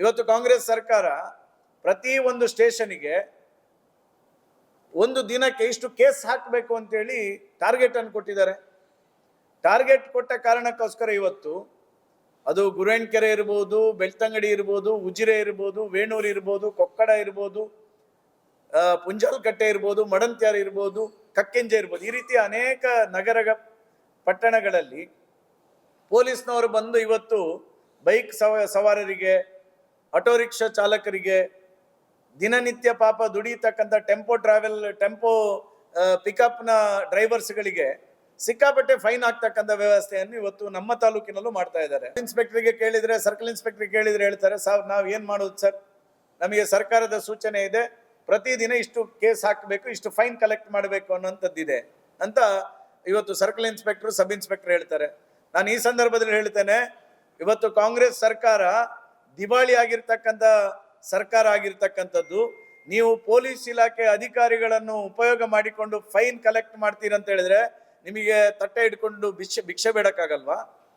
ಇವತ್ತು ಕಾಂಗ್ರೆಸ್ ಸರ್ಕಾರ ಪ್ರತಿ ಒಂದು ಸ್ಟೇಷನ್ಗೆ ಒಂದು ದಿನಕ್ಕೆ ಇಷ್ಟು ಕೇಸ್ ಹಾಕಬೇಕು ಅಂತೇಳಿ ಟಾರ್ಗೆಟ್ ಅನ್ನು ಕೊಟ್ಟಿದ್ದಾರೆ. ಟಾರ್ಗೆಟ್ ಕೊಟ್ಟ ಕಾರಣಕ್ಕೋಸ್ಕರ ಇವತ್ತು ಅದು ಗುರುವೆಣ್ಕೆರೆ ಇರ್ಬೋದು, ಬೆಳ್ತಂಗಡಿ ಇರ್ಬೋದು, ಉಜಿರೆ ಇರ್ಬೋದು, ವೇಣೂರು ಇರ್ಬೋದು, ಕೊಕ್ಕಡ ಇರ್ಬೋದು ಪುಂಜಾಲ್ಕಟ್ಟೆ ಇರ್ಬೋದು, ಮಡಂತ್ಯಾರ ಇರ್ಬೋದು, ಕಕ್ಕೆಂಜೆ ಇರ್ಬೋದು, ಈ ರೀತಿ ಅನೇಕ ನಗರ ಪಟ್ಟಣಗಳಲ್ಲಿ ಪೊಲೀಸ್ನವರು ಬಂದು ಇವತ್ತು ಬೈಕ್ ಸವ, ಸವಾರರಿಗೆ ಆಟೋ ರಿಕ್ಷಾ ಚಾಲಕರಿಗೆ ದಿನನಿತ್ಯ ಪಾಪ ದುಡಿತಕ್ಕಂಥ ಟೆಂಪೋ ಟ್ರಾವೆಲ್, ಟೆಂಪೋ ಪಿಕಪ್ನ ಡ್ರೈವರ್ಸ್ಗಳಿಗೆ ಸಿಕ್ಕಾಪಟ್ಟೆ ಫೈನ್ ಆಗ್ತಕ್ಕಂಥ ವ್ಯವಸ್ಥೆಯನ್ನು ಇವತ್ತು ನಮ್ಮ ತಾಲೂಕಿನಲ್ಲೂ ಮಾಡ್ತಾ ಇದ್ದಾರೆ. ಇನ್ಸ್ಪೆಕ್ಟರ್ಗೆ ಕೇಳಿದ್ರೆ, ಸರ್ಕಲ್ ಇನ್ಸ್ಪೆಕ್ಟರ್ ಕೇಳಿದ್ರೆ ಹೇಳ್ತಾರೆ ಸರ್ ನಾವು ಏನು ಮಾಡೋದು ಸರ್? ನಮಗೆ ಸರ್ಕಾರದ ಸೂಚನೆ ಇದೆ, ಪ್ರತಿದಿನ ಇಷ್ಟು ಕೇಸ್ ಹಾಕಬೇಕು, ಇಷ್ಟು ಫೈನ್ ಕಲೆಕ್ಟ್ ಮಾಡಬೇಕು ಅನ್ನೋಂಥದ್ದಿದೆ ಅಂತ ಇವತ್ತು ಸರ್ಕಲ್ ಇನ್ಸ್ಪೆಕ್ಟರ್, ಸಬ್ ಇನ್ಸ್ಪೆಕ್ಟರ್ ಹೇಳ್ತಾರೆ. ನಾನು ಈ ಸಂದರ್ಭದಲ್ಲಿ ಹೇಳ್ತೇನೆ, ಇವತ್ತು ಕಾಂಗ್ರೆಸ್ ಸರ್ಕಾರ ದಿವಾಳಿ ಆಗಿರ್ತಕ್ಕಂಥ ಸರ್ಕಾರ ಆಗಿರ್ತಕ್ಕಂಥದ್ದು, ನೀವು ಪೊಲೀಸ್ ಇಲಾಖೆ ಅಧಿಕಾರಿಗಳನ್ನು ಉಪಯೋಗ ಮಾಡಿಕೊಂಡು ಫೈನ್ ಕಲೆಕ್ಟ್ ಮಾಡ್ತೀರಂತ ಹೇಳಿದ್ರೆ ನಿಮಗೆ ತಟ್ಟೆ ಹಿಡ್ಕೊಂಡು ಭಿಕ್ಷೆ ಭಿಕ್ಷೆ ಬೇಡಕ್ಕಾಗಲ್ವಾ?